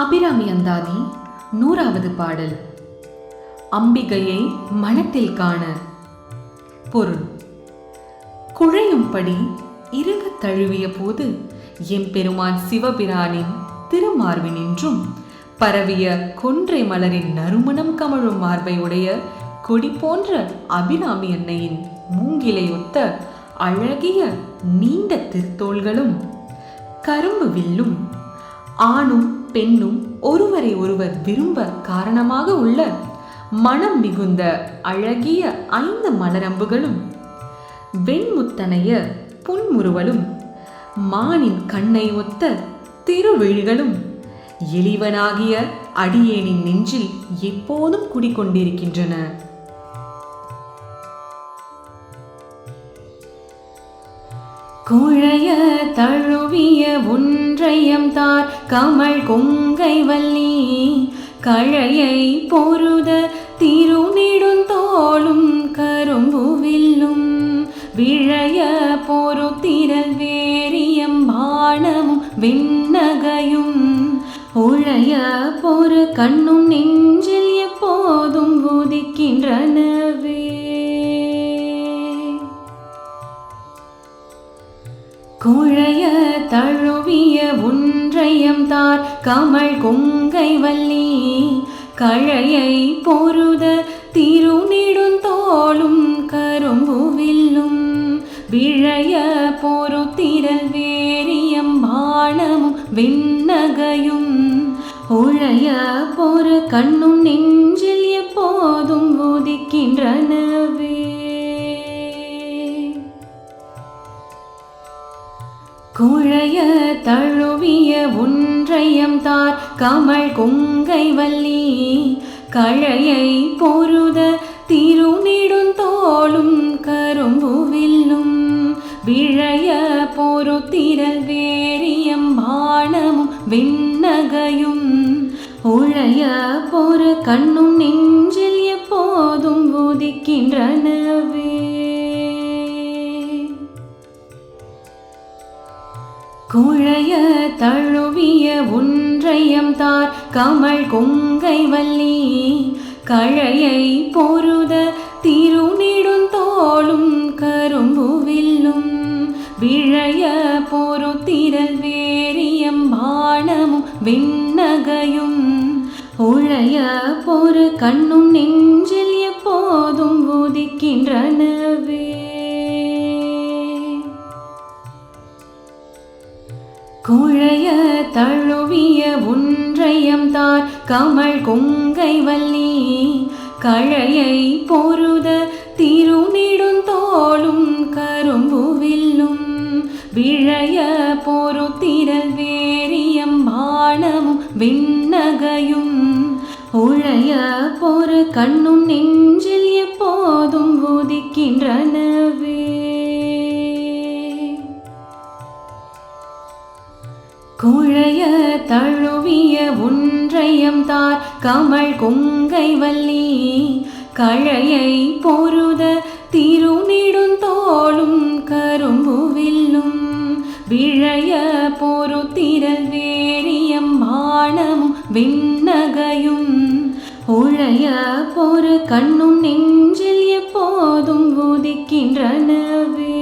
அபிராமி அந்தாதி நூறாவது பாடல். அம்பிகையை மனத்தில் காண. பொருள். குழையும்படி இறுகத் தழுவிய போது எம்பெருமான் சிவபிரானின் திருமார்பினின்றும் பரவிய கொன்றை மலரின் நறுமணம் கமழும் மார்பை உடைய கொடி போன்ற அபிராமி அன்னையின் மூங்கிலையொத்த அழகிய நீண்ட திருத்தோள்களும் கரும்பு வில்லும் ஆணும் பெண்ணும் ஒருவரை ஒருவர் விரும்ப காரணமாக உள்ள மனம் மிகுந்த அழகிய ஐந்து மலரம்புகளும் வெண்முத்தனைய புன்முறுவலும் மானின் கண்ணை ஒத்த திருவிழிகளும் எளிவனாகிய அடியேனின் நெஞ்சில் எப்போதும் குடிக்கொண்டிருக்கின்றன. குழைய தழுவிய ஒன்றையம் தார் கமல் கொங்கை வள்ளி. கழையை பொருத திருநெடுந்தோளும் கரும்பு வில்லும். விழைய பொருத்திரல் வேரியம் பானமும் விண்ணகையும். உழைய பொறு கண்ணும் நெஞ்சில் எப்போதும் உதிக்கின்றன. குழைய தழுவிய ஒன்றையம் தார் கமல் கொங்கை வள்ளி. கழையை பொருத திருநெடுந்தோளும் கரும்பு வில்லும். விழைய பொருத்திரல் வேரியம் பானமும் விண்ணகையும். உழைய பொறு கண்ணும் நெஞ்சில் எப்போதும் உதிக்கின்றனவே குழைய தழுவிய ஒன்றையம் தார். கமல் கொங்கை வள்ளி கழையை பொருத திருநெடுந்தோளும் கரும்புவில்லும் விழைய பொருத்திரல் வேரியம் பானமும் விண்ணகையும். உழைய பொறு கண்ணும் நெஞ்சில் எப்போதும் உதிக்கின்றனவே. குழைய தழுவிய ஒன்றையம் தார் கமல் கொங்கை வள்ளி. கழையை பொருத திருநெடுந்தோளும் கரும்பு வில்லும். விழைய பொருத்திரல் வேரியம் பானமும் விண்ணகையும். உழைய பொறு கண்ணும் நெஞ்சில் எப்போதும் உதிக்கின்றனவே. குழைய தழுவிய ஒன்றையம் தார் கமழ் கொங்கை வள்ளி. கழையை பொருத திருநெடுந்தோளும் கரும்பு வில்லும். விழைய பொருத்திரல் வேரியம் பானமும் விண்ணகையும். உழைய பொறு கண்ணும் நெஞ்சில் எப்போதும் உதிக்கின்றனவே. தழுவிய ஒன்றையம் தார் கமல் கொங்கை வள்ளி. கழையை பொருத திருநெடுந்தோளும் கரும்பு வில்லும். விழைய பொருத்திரல் வேரியம் மானமும் விண்ணகையும். உழைய பொறு கண்ணும் நெஞ்சில் எப்போதும் உதிக்கின்றனவே.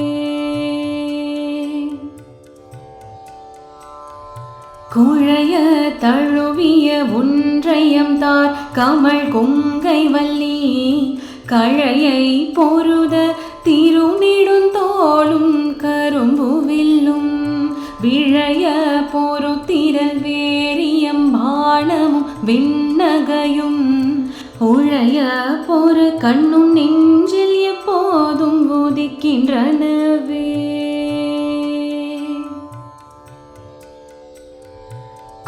குழைய தழுவிய ஒன்றையம் தார் கமழ் கொங்கை வள்ளி. கழையை பொருத திருநெடுந்தோளும் கரும்புவில்லும் விழைய பொருத்திரல் வேரியம் பானமும் விண்ணகையும். உழைய பொறு கண்ணும் நெஞ்சில் எப்போதும் உதிக்கின்றனவே.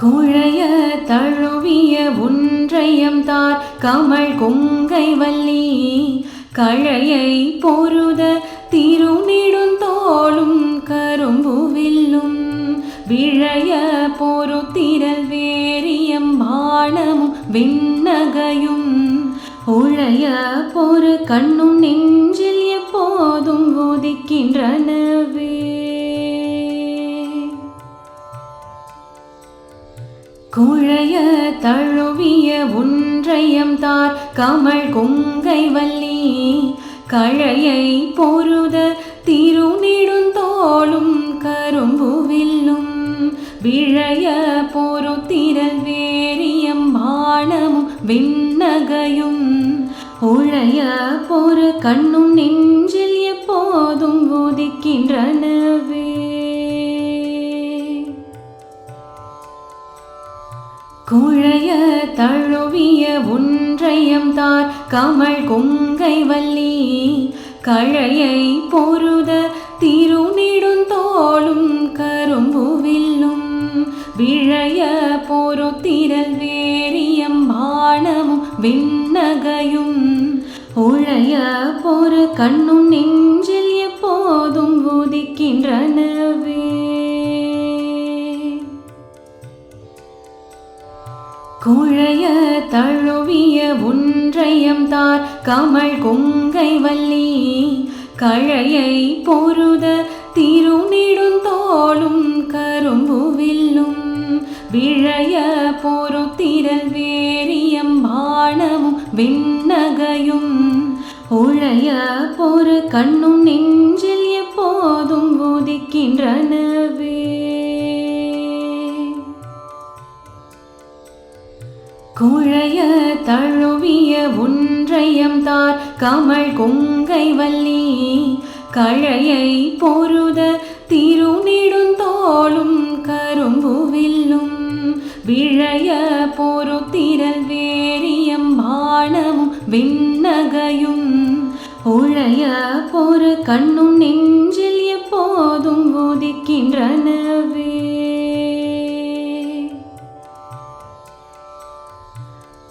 குழைய தழுவிய ஒன்றையம் தார் கமல் கொங்கை வள்ளி. கழையை பொருத திருநெடுந்தோளும் கரும்பு வில்லும் விழைய பொருத்திரல் வேரியம் பானமும் விண்ணகையும். உழைய பொறு கண்ணும் நெஞ்சில் குழைய தழுவிய ஒன்றையம் தார் கமல் கொங்கை வள்ளி. கழையை பொருத திருநெடுந்தோளும் கரும்புவில்லும் விழைய பொருத்திரல் வேரியம் பானமும் விண்ணகையும். உழைய பொறு கண்ணும் நெஞ்சில் எப்போதும் உதிக்கின்றன தழுவிய ஒன்றையம் தார் கமல் கொங்கை வள்ளி. கழையை பொருத திருநெடுந்தோளும் கரும்புவில்லும் விழைய பொருத்திரல் வேரியம் பானமும் விண்ணகையும். உழைய பொறு கண்ணும் நெஞ்சில் எப்போதும் உதிக்கின்றன. குழைய தழுவிய ஒன்றையம் தார் கமல் கொங்கை வள்ளி. கழையை பொருத திருநெடுந்தோளும் கரும்பு வில்லும். விழைய பொறுத்திரல் வேரியம் பானமும் விண்ணகையும். உழைய பொறு கண்ணும் நெஞ்சில் எப்போதும் உதிக்கின்றன குழைய தழுவிய ஒன்றையம் தார் கமல் கொங்கை வள்ளி. கழையை பொருத திருநெடுந்தோளும் கரும்பு வில்லும். விழைய பொருத்திரல் வேரியம் பாணமும் விண்ணகையும். உழைய பொறு கண்ணும் நெஞ்சில் எப்போதும் உதிக்கின்றனவே.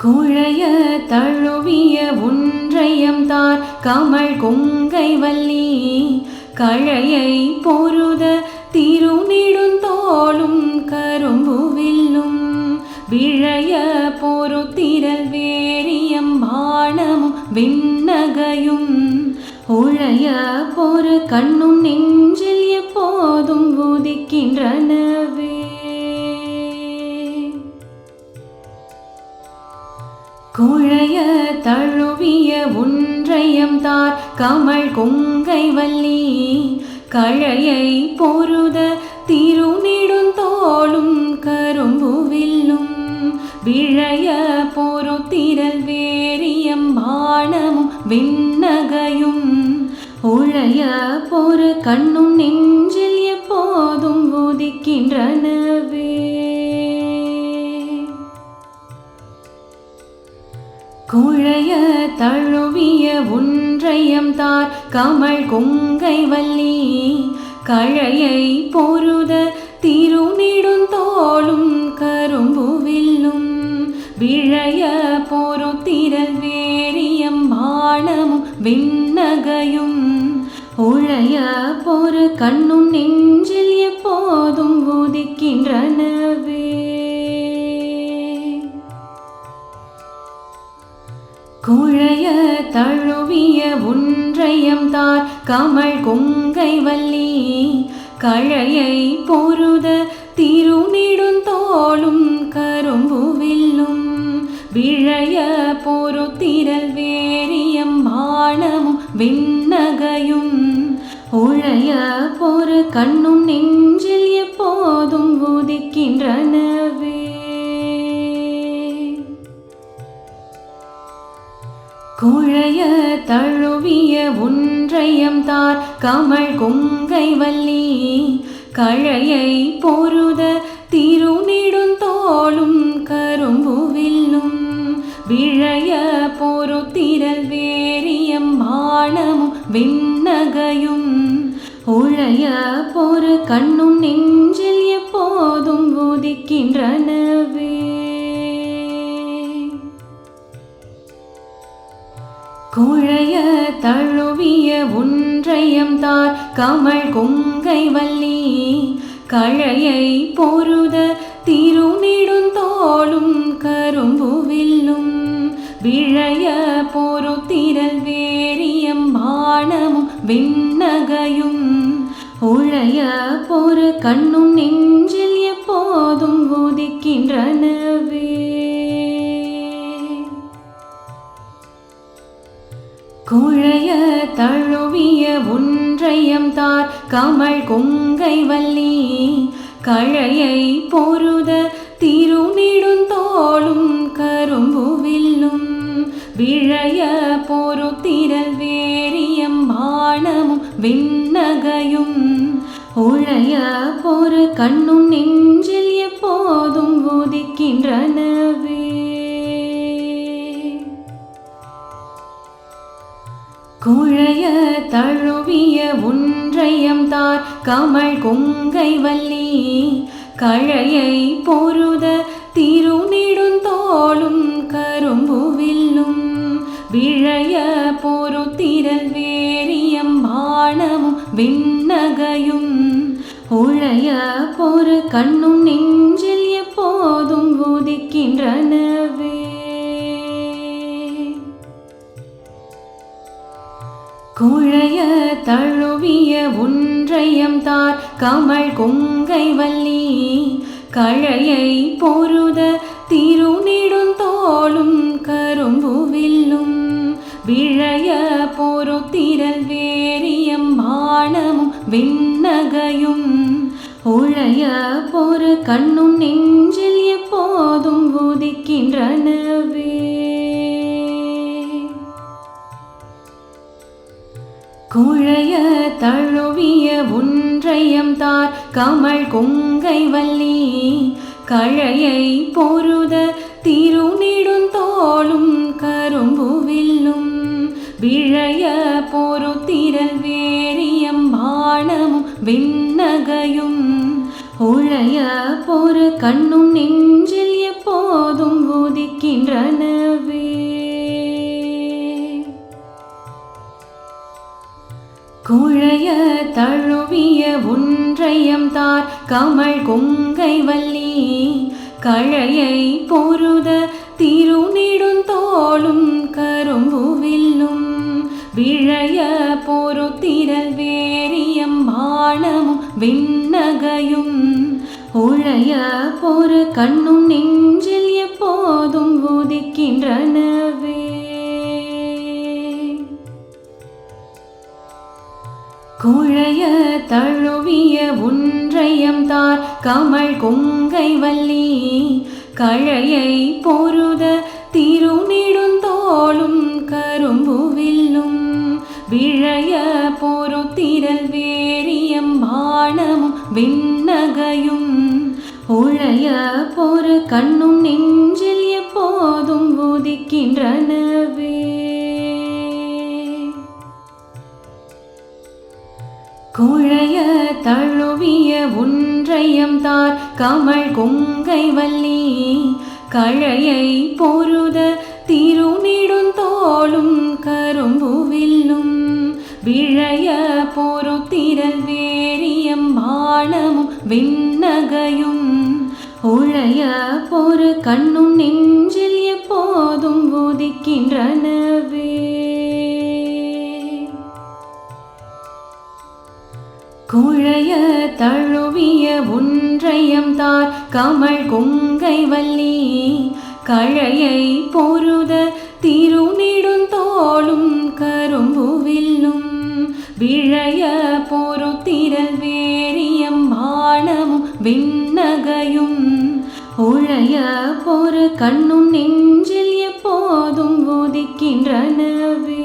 குழைய தழுவிய ஒன்றையம் தார் கமழ் கொங்கை வள்ளி. கழையை பொருத திருநெடுந்தோளும் கரும்பு வில்லும் விழைய பொருத்திரல் வேரியம் பானமும் விண்ணகையும். உழைய பொறு கண்ணும் நெஞ்சில் எப்போதும் உதிக்கின்றன. குழைய தழுவிய ஒன்றையம் தார் கமல் கொங்கை வள்ளி. கழையை பொருத திருநெடுந்தோளும் கரும்பு வில்லும். விழைய பொருத்திரல் வேரியம் பானமும் விண்ணகையும். உழைய பொறு கண்ணும் நெஞ்சில் எப்போதும் உதிக்கின்றன குழைய தழுவிய ஒன்றையம் தார் கமல் கொங்கை வள்ளி. கழையை பொருத திருநெடுந்தோளும் கரும்பு வில்லும். விழைய பொருத்திரல் வேரியம் பாணமும் விண்ணகையும். உழைய பொறு கண்ணும் நெஞ்சில் எப்போ குழைய தழுவிய ஒன்றையம் தார் கமல் கொங்கை வள்ளி. கழையை பொருத திருநெடுந்தோளும் கரும்புவில்லும் விழைய பொருத்திரல் வேரியம் பானமும் விண்ணகையும். உழைய பொறு கண்ணும் நெஞ்சில் எப்போதும் உதிக்கின்றன. குழைய தழுவிய ஒன்றையம் தார் கமல் கொங்கை வள்ளி. கழையை பொருத திருநெடுந்தோளும் கரும்புவில்லும். விழைய பொருத்திரல் வேரியம் பாணமும் விண்ணகையும். உழைய பொறு கண்ணும் நெஞ்சில் எப்போதும் உதிக்கின்றனவே. குழைய தழுவிய ஒன்றையம் தார் கமழ் கொங்கை வள்ளி. கழையை பொருத திருநெடுந்தோளும் கரும்புவில்லும். விழைய பொருத்திரல் வேரியம் பானமும் விண்ணகையும். உழைய பொறு கண்ணும் நெஞ்சில் எப்போதும் உதிக்கின்றனவே தழைய தழுவிய ஒன்றையம் தார். கமல் கொங்கை வள்ளி கழையை பொருத திருநெடுந்தோளும் கரும்பு வில்லும் விழைய பொருத்திரல் வேரியம் பானமும் விண்ணகையும். உழைய பொறு கண்ணும் நெஞ்சில் எப்போதும் உதிக்கின்றனவே. குழைய தழுவிய ஒன்றையம் தார் கமல் கொங்கை வள்ளி. கழையை பொருத திருநெடுந்தோளும் கரும்பு வில்லும். விழைய பொருத்திரல் வேரியம் பானமும் விண்ணகையும். உழைய பொறு கண்ணும் நெஞ்சில் எப்போதும் உதிக்கின்றன. குழைய தழுவிய ஒன்றையம் தார் கமல் கொங்கை வள்ளி. கழையை பொருத திருநெடுந்தோளும் கரும்புவில்லும் விழைய பொருத்திரல் வேரியம் பானமும் விண்ணகையும். உழைய பொறு கண்ணும் நெஞ்சில் எப்போதும் உதிக்கின்றன. ஒன்றையம் தார் கமல் கொங்கை வள்ளி. கழையை பொருத திருநெடுந்தோளும் கரும்புவில்லும் விழைய பொருத்திரல் வேரியம் பானமும் விண்ணகையும். உழைய பொறு கண்ணும் நெஞ்சில் எப்போதும் உதிக்கின்றன. தழைய தழுவிய ஒன்றையம் தார். கமல் கொங்கை வள்ளி கழையை பொருத திருநெடுந்தோளும் கரும்புவில்லும் விழைய பொருத்திரல் வேரியம் பானமும் விண்ணகையும். உழைய பொறு கண்ணும் நெஞ்சில் எப்போதும் உதிக்கின்றனவே. குழைய தழுவிய ஒன்றையம் தார் கமல் கொங்கை வள்ளி. கழையை பொருத திருநெடுந்தோளும் கரும்புவில்லும் விழைய பொருத்திரல் வேரியம் பானமும் விண்ணகையும். உழைய பொறு கண்ணும் நெஞ்சில் எப்போதும் உதிக்கின்றனவே. குழைய தழுவிய ஒன்றையம் தார் கமல் கொங்கை வள்ளி. கழையை பொருத திருநெடுந்தோளும் கரும்புவில்லும் விழைய பொருத்திரல் வேரியம் பாணமும் விண்ணகையும். உழைய பொறு கண்ணும் நெஞ்சில் எப்போதும் உதிக்கின்றனவே. குழைய தழுவிய ஒன்றையம் தார் கமல் கொங்கை வள்ளி. கழையை பொருத திருநெடுந்தோளும் கரும்புவில்லும் விழைய பொருத்திரல் வேரியம் பானமும் விண்ணகையும். உழைய பொறு கண்ணும் நெஞ்சில் எப்போதும் உதிக்கின்றனவே.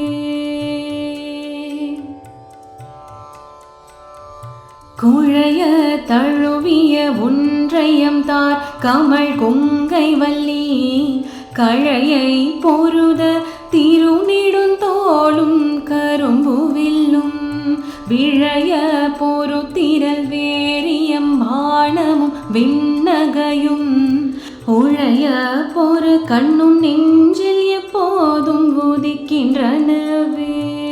குழைய தழுவிய ஒன்றையம் தார் கமல் கொங்கை வள்ளி. கழையை பொருத திருநெடுந்தோளும் கரும்புவில்லும். விழைய பொருத்திரல் வேரியம் பானமும் விண்ணகையும். உழைய பொறு கண்ணும் நெஞ்சில் எப்போதும் உதிக்கின்றனவே.